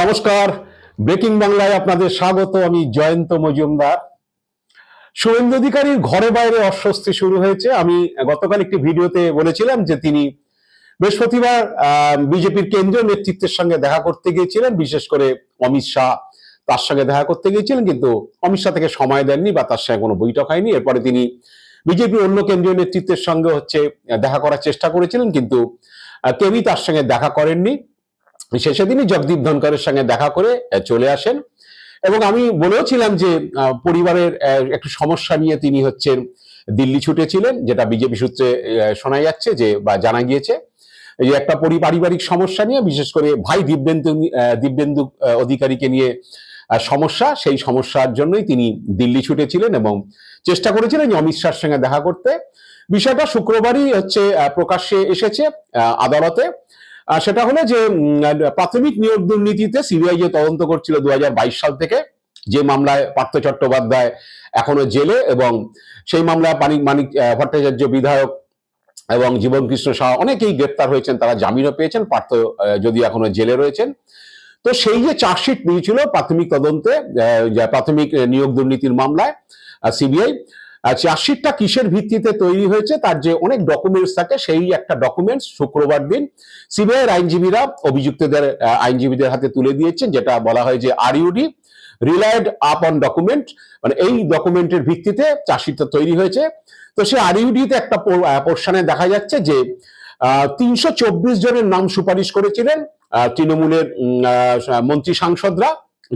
নমস্কার। ব্রেকিং বাংলায় আপনাদের স্বাগত, আমি জয়ন্ত মজুমদার। শুভেন্দু অধিকারীর ঘরে বাইরে অস্বস্তি শুরু হয়েছে। আমি গতকাল একটি ভিডিওতে বলেছিলাম যে তিনি বৃহস্পতিবার বিজেপির কেন্দ্রীয় নেতৃত্বের সঙ্গে দেখা করতে গিয়েছিলেন, বিশেষ করে অমিত শাহ তার সঙ্গে দেখা করতে গিয়েছিলেন, কিন্তু অমিত শাহ থেকে সময় দেননি বা তার সঙ্গে কোনো বৈঠক হয়নি। এরপরে তিনি বিজেপির অন্য কেন্দ্রীয় নেতৃত্বের সঙ্গে হচ্ছে দেখা করার চেষ্টা করেছিলেন, কিন্তু কেউই তার সঙ্গে দেখা করেননি। শেষে তিনি জগদীপ ধনকরের সঙ্গে দেখা করে চলে আসেন। এবং আমি বলেওছিলাম যে পরিবারের একটু সমস্যা নিয়ে তিনি হচ্ছেন, দিল্লি ছুটেছিলেন যেটা বিজেপি সূত্রে শোনা যাচ্ছে যে, বা জানা গিয়েছে। যে একটা পরি- পারিবারিক সমস্যা নিয়ে, বিশেষ করে ভাই দিব্যেন্দু দিব্যেন্দু অধিকারীকে নিয়ে সমস্যা, সেই সমস্যার জন্যই তিনি দিল্লি ছুটেছিলেন এবং চেষ্টা করেছিলেন অমিত শাহর সঙ্গে দেখা করতে। বিষয়টা শুক্রবারই হচ্ছে প্রকাশ্যে এসেছে আদালতে। সেটা হলো যে প্রাথমিক নিয়োগ দুর্নীতিতে সিবিআই যে তদন্ত করছিল দু সাল থেকে, যে মামলায় পার্থ চট্টোপাধ্যায় এখনও জেলে এবং সেই মামলায় মানিক মানিক ভট্টাচার্য বিধায়ক এবং জীবন কৃষ্ণ শাহ অনেকেই গ্রেপ্তার হয়েছেন, তারা জামিনও পেয়েছেন, পার্থ যদি এখনও জেলে রয়েছেন। তো সেই যে চার্জশিট নিয়েছিল প্রাথমিক তদন্তে প্রাথমিক নিয়োগ দুর্নীতির মামলায় সিবিআই চার্জশিটটা কিসের ভিত্তিতে তৈরি হয়েছে, তার যে অনেক ডকুমেন্টস থাকে, সেই একটা ডকুমেন্টস শুক্রবার দিন সিবিআই আইনজীবীরা অভিযুক্তদের আইনজীবীদের হাতে তুলে দিয়েছেন, যেটা বলা হয় যে RUD relied up on document মানে এই ডকুমেন্টের ভিত্তিতে চার্জশিটটা তৈরি হয়েছে। তো সেই আরইউডিতে একটা পোর্শনে দেখা যাচ্ছে যে তিনশো চব্বিশ জনের নাম সুপারিশ করেছিলেন তৃণমূলের মন্ত্রী সাংসদরা,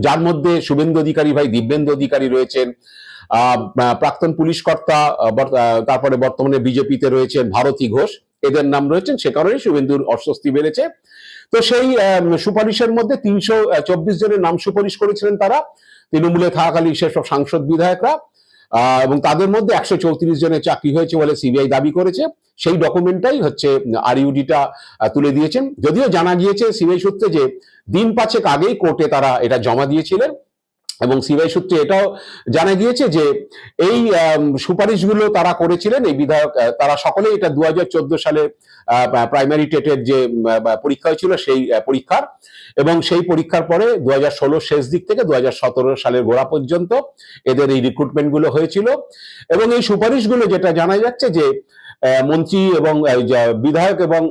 যার মধ্যে শুভেন্দু অধিকারী ভাই, দিব্যেন্দু অধিকারী রয়েছেন প্রাক্তন পুলিশ কর্তা তারপরে বর্তমানে বিজেপিতে রয়েছেন ভারতী ঘোষ। এদের নাম রয়েছেন সে কারণেই শুভেন্দুর অস্বস্তি বেড়েছে। তো সেই সুপারিশের মধ্যে তিনশো চব্বিশ জনের নাম সুপারিশ করেছিলেন তারা। তৃণমূলে থাকাকালীন সেসব সাংসদ বিধায়করা এবং তাদের মধ্যে একশো চৌত্রিশ জনের চাকরি হয়েছে বলে সিবিআই দাবি করেছে। সেই ডকুমেন্টটাই হচ্ছে আরইউডিটা তুলে দিয়েছেন। যদিও জানা গিয়েছে সিবিআই সূত্রে যে দিন পাঁচেক আগেই কোর্টে তারা এটা জমা দিয়েছিলেন। এবং সিবিআই সূত্রে এটাও জানা গিয়েছে যে এই সুপারিশগুলো তারা করেছিলেন, এই বিধায়ক তারা সকলেই এটা দু হাজার চোদ্দ সালে প্রাইমারি টেটের যে পরীক্ষা হয়েছিল সেই পরীক্ষার এবং সেই পরীক্ষার পরে দু হাজার ষোলো শেষ দিক থেকে দু হাজার সতেরো সালের গোড়া পর্যন্ত এদের এই রিক্রুটমেন্টগুলো হয়েছিল এবং এই সুপারিশগুলো যেটা জানা যাচ্ছে যে মন্ত্রী এবং বিধায়ক এবং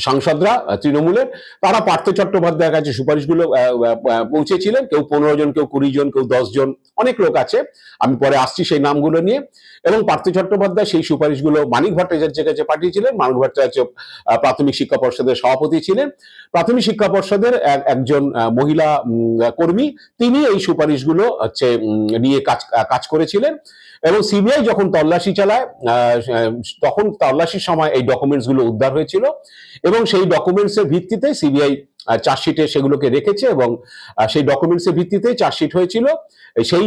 সাংসদরা তৃণমূলের, তারা পার্থ চট্টোপাধ্যায়ের কাছে সুপারিশগুলো পৌঁছেছিলেন। কেউ পনেরো জন, কেউ কুড়ি জন, কেউ দশ জন, অনেক লোক আছে। আমি পরে আসছি সেই নামগুলো নিয়ে। এবং পার্থ চট্টোপাধ্যায় সেই সুপারিশগুলো মানিক ভট্টাচার্যের কাছে পাঠিয়েছিলেন। মানিক ভট্টাচার্য প্রাথমিক শিক্ষা পর্ষদের সভাপতি ছিলেন। প্রাথমিক শিক্ষা পর্ষদের এক- একজন মহিলা কর্মী, তিনি এই সুপারিশগুলো হচ্ছে নিয়ে কাজ কাজ করেছিলেন। এবং সিবিআই যখন তল্লাশি চালায় তখন তল্লাশির সময় এই ডকুমেন্টসগুলো উদ্ধার হয়েছিল এবং সেই ডকুমেন্টস এর ভিত্তিতে সিবিআই চার্জশিটে সেগুলোকে রেখেছে এবং সেই ডকুমেন্টস এর ভিত্তিতে চার্জশিট হয়েছিল। সেই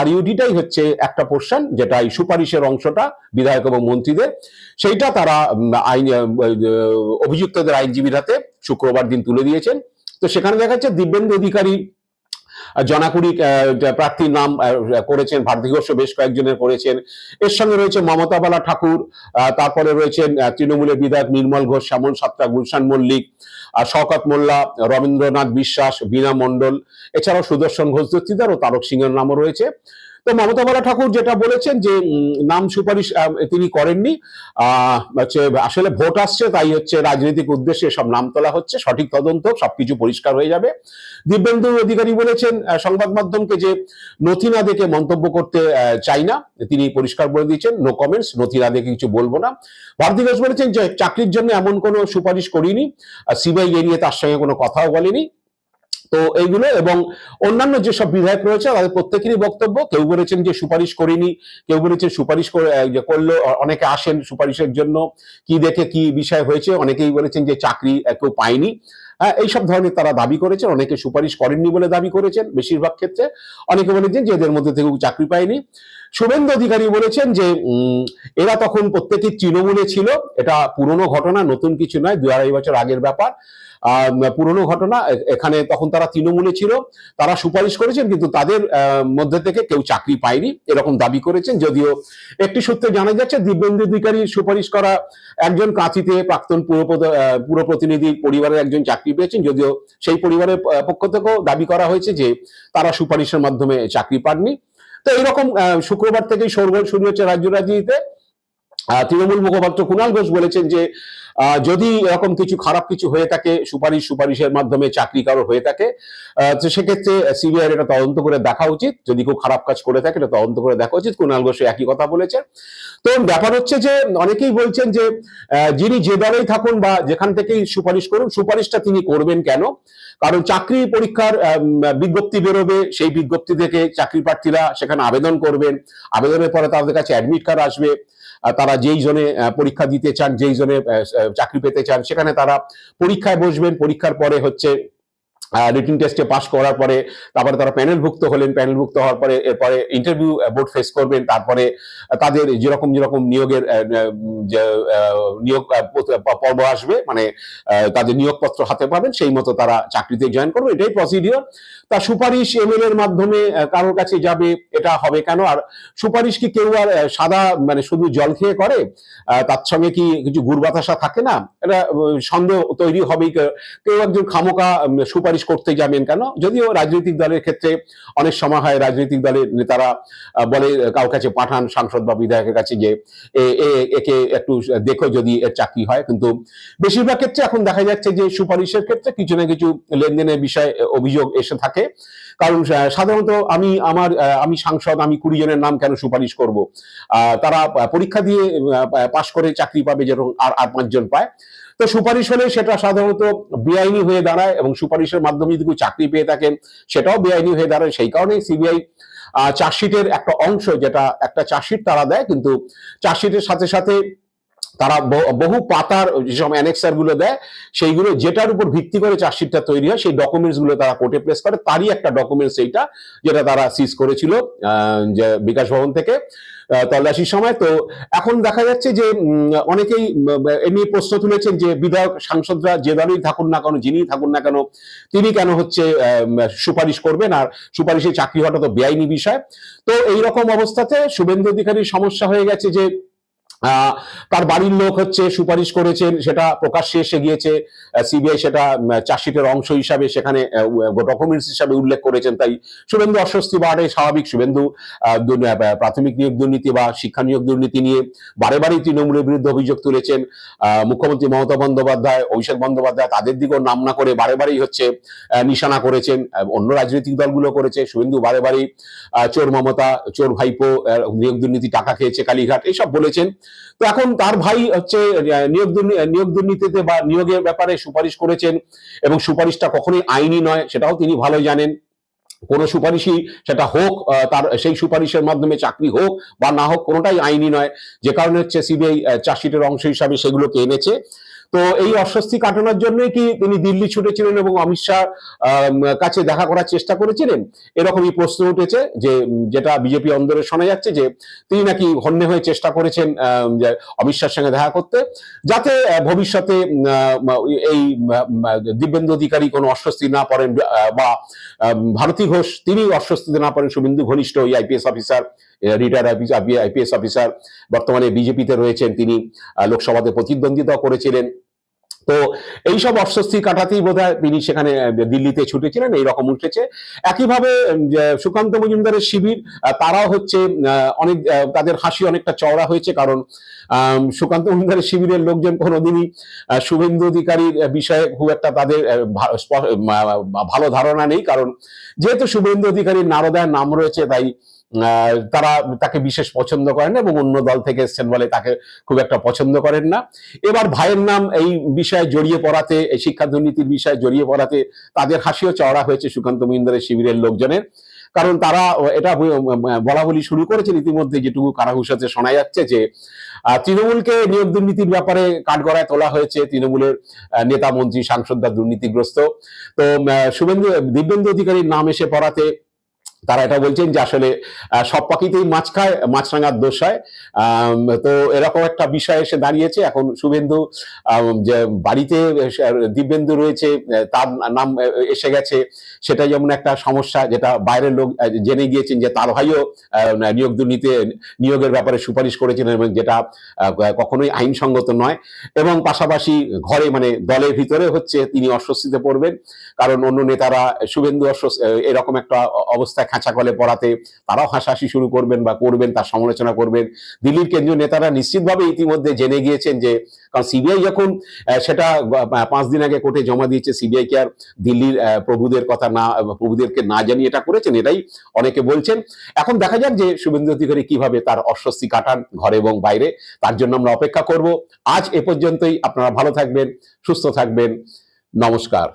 আরইউডিটাই হচ্ছে একটা পোর্শন যেটা এই সুপারিশের অংশটা বিধায়ক এবং মন্ত্রীদের। সেইটা তারা আইন অভিযুক্তদের আইনজীবীর হাতে শুক্রবার দিন তুলে দিয়েছেন। তো সেখানে দেখা যাচ্ছে দিব্যেন্দু অধিকারী জনাকুড়ি প্রার্থীর নাম করেছেন ভারতী ঘোষ বেশ কয়েকজনের করেছেন। এর সঙ্গে রয়েছে মমতা বালা ঠাকুর তারপরে রয়েছেন তৃণমূলের বিধায়ক নির্মল ঘোষ, শ্যামল সাত্রা, গুলশান মল্লিক শওকত মোল্লা, রবীন্দ্রনাথ বিশ্বাস, বীণা মণ্ডল, এছাড়াও সুদর্শন ঘোষ দস্তিদার ও তারক সিংহের নামও রয়েছে। তো মমতা বালা ঠাকুর যেটা বলেছেন যে নাম সুপারিশ তিনি করেননি। হচ্ছে, আসলে ভোট আসছে, তাই হচ্ছে রাজনৈতিক উদ্দেশ্যে সব নাম তোলা হচ্ছে, সঠিক তদন্ত, সবকিছু পরিষ্কার হয়ে যাবে। দিব্যেন্দু অধিকারী বলেছেন সংবাদ মাধ্যমকে যে নথি না দেখে মন্তব্য করতে চাই না, তিনি পরিষ্কার বলে দিয়েছেন নো কমেন্টস নথি না দেখে কিছু বলব না। ভারতী ঘোষ বলেছেন যে, চাকরির জন্য এমন কোনো সুপারিশ করিনি সিবিআই এ নিয়ে তার সঙ্গে কোনো কথাও বলেনি। তো এইগুলো এবং অন্যান্য যেসব বিধায়ক রয়েছে, তাদের প্রত্যেকেরই বক্তব্য। কেউ বলেছেন যে সুপারিশ করিনি, কেউ বলেছেন সুপারিশ করে করল অনেকে আসেন সুপারিশের জন্য, কি দেখে কি বিষয় হয়েছে। অনেকেই বলেছেন যে চাকরি কেউ পায়নি। হ্যাঁ এইসব ধরনের তারা দাবি করেছেন। অনেকে সুপারিশ করেননি বলে দাবি করেছেন বেশিরভাগ ক্ষেত্রে। অনেকে বলেছেন যে এদের মধ্যে থেকে চাকরি পায়নি। শুভেন্দু অধিকারী বলেছেন যে এরা তখন প্রত্যেকেই তৃণমূলে ছিল। এটা পুরনো ঘটনা নতুন কিছু নয় দু আড়াই বছর আগের ব্যাপার। পুরনো ঘটনা এখানে তখন তারা তৃণমূলে ছিল। তারা সুপারিশ করেছেন কিন্তু তাদের মধ্যে থেকে কেউ চাকরি পায়নি। এরকম দাবি করেছেন যদিও একটি সূত্রে জানা যাচ্ছে দিব্যেন্দু অধিকারী সুপারিশ করা একজন কাঁথিতে প্রাক্তন আহ, পুরপ্রতিনিধি পরিবারের একজন চাকরি পেয়েছেন যদিও সেই পরিবারের পক্ষ থেকেও দাবি করা হয়েছে যে তারা সুপারিশের মাধ্যমে চাকরি পাননি। তো এইরকম শুক্রবার থেকেই শোরগোল শুরু হচ্ছে রাজ্য রাজনীতিতে। তৃণমূল মুখপাত্র কুণাল ঘোষ বলেছেন যে যদি এরকম কিছু খারাপ কিছু হয়ে থাকে, সুপারিশ সুপারিশের মাধ্যমে চাকরি কারও হয়ে থাকে তো সেক্ষেত্রে সিবিআই এটা তদন্ত করে দেখা উচিত। যদি কেউ খারাপ কাজ করে থাকে, এটা তদন্ত করে দেখা উচিত। কুণাল ঘোষ একই কথা বলেছেন। তো ব্যাপার হচ্ছে যে, অনেকেই বলছেন যে যিনি যে দলেই থাকুন বা যেখান থেকেই সুপারিশ করুন, সুপারিশটা তিনি করবেন কেন? কারণ চাকরি পরীক্ষার বিজ্ঞপ্তি বেরোবে, সেই বিজ্ঞপ্তি থেকে চাকরি প্রার্থীরা সেখানে আবেদন করবেন। আবেদনের পরে তাদের কাছে অ্যাডমিট কার্ড আসবে। তারা যেই জনে পরীক্ষা দিতে চান, যেই জনে চাকরি পেতে চান, সেখানে তারা পরীক্ষায় বসবেন। পরীক্ষার পরে হচ্ছে রিটিন টেস্টে পাশ করার পরে, তারপরে তারা প্যানেলভুক্ত হলেন প্যানেলভুক্ত হওয়ার পরে, এরপরে ইন্টারভিউ বোর্ড ফেস করবেন, তারপরে তাদের যেরকম যেরকম নিয়োগের নিয়োগ পর্ব আসবে মানে তাদের নিয়োগপত্র হাতে পাবেন, সেই মতো তারা চাকরিতে জয়েন করবে, এটাই প্রসিডিওর তা সুপারিশ এমএল এর মাধ্যমে কারোর কাছে যাবে, এটা হবে কেন? আর সুপারিশ কি কেউ আর সাদা মানে শুধু জল খেয়ে করে? তার সঙ্গে কি কিছু গুড় বাতাসা থাকে না? এটা সন্দেহ তৈরি হবেই কেউ একজন খামোকা সুপারিশ করতে যাবেন কেন? যদিও রাজনৈতিক দলের ক্ষেত্রে অনেক সময় হয়, রাজনৈতিক দলের নেতারা বলে, কারোর কাছে পাঠান সাংসদ বা বিধায়কের কাছে যে একে একটু দেখো যদি এর চাকরি হয়। কিন্তু বেশিরভাগ ক্ষেত্রে এখন দেখা যাচ্ছে যে সুপারিশের ক্ষেত্রে কিছু না কিছু লেনদেনের বিষয়ে অভিযোগ এসে থাকে। কারণ সাধারণত আমি আমার আমি সাংসদ, আমি কুড়ি জনের নাম কেন সুপারিশ করব? তারা পরীক্ষা দিয়ে পাশ করে চাকরি পাবে যেরকম আর আর পাঁচজন পায়। তো সুপারিশ হলে সেটা সাধারণত বেআইনি হয়ে দাঁড়ায় এবং সুপারিশের মাধ্যমে যদি চাকরি পেয়ে থাকেন সেটাও বেআইনি হয়ে দাঁড়ায়। সেই কারণে সিবিআই চার্জশিটের একটা অংশ, যেটা একটা চার্জশিট তারা দেয়, কিন্তু চার্জশিটের সাথে সাথে তারা বহু পাতার যেসব অ্যানেক্সারগুলো দেয় সেইগুলো যেটার উপর ভিত্তি করে চার্জশিটটা তৈরি হয় সেই ডকুমেন্টসগুলো তারা কোর্টে প্লেস করে। তারই একটা ডকুমেন্টস এইটা যেটা তারা সিজ করেছিল যে বিকাশ ভবন থেকে তল্লাশির সময়। তো এখন দেখা যাচ্ছে যে অনেকেই উম, এ নিয়ে প্রশ্ন তুলেছেন যে বিধায়ক সাংসদরা যে দলই থাকুন না কেন যিনি থাকুন না কেন তিনি কেন হচ্ছে সুপারিশ করবেন? আর সুপারিশে চাকরি হওয়াটা তো বেআইনি বিষয়। তো এই রকম অবস্থাতে শুভেন্দু অধিকারীর সমস্যা হয়ে গেছে যে তার বাড়ির লোক হচ্ছে সুপারিশ করেছেন, সেটা প্রকাশ্যে এসে গিয়েছে। সিবিআই সেটা চার্জশিটের অংশ হিসাবে সেখানে ডকুমেন্টস হিসাবে উল্লেখ করেছেন। তাই শুভেন্দু অস্বস্তি বাড়ে স্বাভাবিক। শুভেন্দু প্রাথমিক নিয়োগ দুর্নীতি বা শিক্ষা নিয়োগ দুর্নীতি নিয়ে বারে বারেই তৃণমূলের বিরুদ্ধে অভিযোগ তুলেছেন। মুখ্যমন্ত্রী মমতা বন্দ্যোপাধ্যায়, অভিষেক বন্দ্যোপাধ্যায় তাদের দিকেও নাম না করে বারে বারেই হচ্ছে নিশানা করেছেন। অন্য রাজনৈতিক দলগুলো করেছে। শুভেন্দু বারে বারেই চোর মমতা, চোর ভাইপো নিয়োগ দুর্নীতি টাকা খেয়েছে কালীঘাট, এইসব বলেছেন। তো এখন তার ভাই হচ্ছে নিয়োগ নিয়োগ দুর্নীতিতে বা নিয়োগের ব্যাপারে সুপারিশ করেছেন এবং সুপারিশটা কখনোই আইনি নয়, সেটাও তিনি ভালো জানেন। কোন সুপারিশই সেটা হোক তার সেই সুপারিশের মাধ্যমে চাকরি হোক বা না হোক, কোনোটাই আইনি নয়। যে কারণে হচ্ছে সিবিআই চার্জশিটের অংশ হিসাবে সেগুলোকে এনেছে। তো এই অস্বস্তি কাটানোর জন্যই কি তিনি দিল্লি ছুটেছিলেন এবং অমিত শাহ কাছে দেখা করার চেষ্টা করেছিলেন? এরকমই প্রশ্ন উঠেছে যে, যেটা বিজেপি অন্দরে শোনা যাচ্ছে যে, তিনি নাকি হন্যে হয়ে চেষ্টা করেছেন অমিত শাহের সঙ্গে দেখা করতে। যাতে ভবিষ্যতে এই দিব্যেন্দু অধিকারী কোনো অস্বস্তি না পড়েন বা ভারতী ঘোষ, তিনি অস্বস্তিতে না পড়েন। শুভেন্দু ঘনিষ্ঠ ওই IPS officer retire IPS officer, বর্তমানে বিজেপিতে রয়েছেন তিনি। লোকসভাতে প্রতিদ্বন্দ্বিতা করেছিলেন। তো এইসব অস্বস্তি কাটাতেই বোধ তিনি সেখানে দিল্লিতে ছুটেছিলেন, এইরকম উঠেছে। একইভাবে সুকান্ত মজুমদারের শিবির তারাও হচ্ছে অনেক তাদের হাসি অনেকটা চওড়া হয়েছে কারণ সুকান্ত মজুমদারের শিবিরের লোকজন কোনোদিনই শুভেন্দু অধিকারীর বিষয়ে খুব একটা তাদের ভালো ধারণা নেই কারণ, যেহেতু শুভেন্দু অধিকারীর নারদায় নাম রয়েছে, তাই তারা তাকে বিশেষ পছন্দ করেন এবং অন্য দল থেকে এসছেন বলে তাকে খুব একটা পছন্দ করেন না। এবার ভাইয়ের নাম এই বিষয়ে জড়িয়ে পড়াতে, এই শিক্ষা দুর্নীতির বিষয়ে জড়িয়ে পড়াতে তাদের হাসিও চওড়া হয়েছে সুকান্ত মহিন্দারের শিবিরের লোকজনের। কারণ তারা এটা বলা বলি শুরু করেছেন ইতিমধ্যে যেটুকু কারাঘুষাতে শোনা যাচ্ছে যে তৃণমূলকে নিয়োগ দুর্নীতির ব্যাপারে কাঠগড়ায় তোলা হয়েছে তৃণমূলের নেতা, মন্ত্রী, সাংসদরা দুর্নীতিগ্রস্ত। তো শুভেন্দু, দিব্যেন্দু অধিকারীর নাম এসে পড়াতে তারা এটা বলছেন যে আসলে সব পাখিতেই মাছ খায়, মাছরাঙার দোষ হয়। তো এরকম একটা বিষয় এসে দাঁড়িয়েছে। এখন শুভেন্দু যে বাড়িতে দিব্যেন্দু রয়েছে তার নাম এসে গেছে। সেটা যেমন একটা সমস্যা, যেটা বাইরের লোক জেনে গিয়েছেন যে তার ভাইও নিয়োগ দুর্নীতি নিয়োগের ব্যাপারে সুপারিশ করেছেন এবং যেটা কখনোই আইনসঙ্গত নয়। এবং পাশাপাশি ঘরে মানে দলের ভিতরে হচ্ছে তিনি অস্বস্তিতে পড়বেন। কারণ অন্য নেতারা, শুভেন্দু অস্বস্তি এরকম একটা অ- অবস্থায় খাঁচা কলে পড়াতে, তারাও হাসাহাসি শুরু করবেন বা করবেন, তার সমালোচনা করবেন। দিল্লির কেন্দ্রীয় নেতারা নিশ্চিতভাবে ইতিমধ্যে জেনে গিয়েছেন যে, কারণ সিবিআই যখন সেটা পাঁচ দিন আগে কোর্টে জমা দিয়েছে, সিবিআই কে আর দিল্লির প্রভুদের কথা না, প্রভুদেরকে না জানিয়ে এটা করেছেন, এটাই অনেকে বলছেন। এখন দেখা যাক যে শুভেন্দু অধিকারী কীভাবে তার অস্বস্তি কাটান ঘরে এবং বাইরে। তার জন্য আমরা অপেক্ষা করব। আজ এ পর্যন্তই, আপনারা ভালো থাকবেন, সুস্থ থাকবেন। নমস্কার।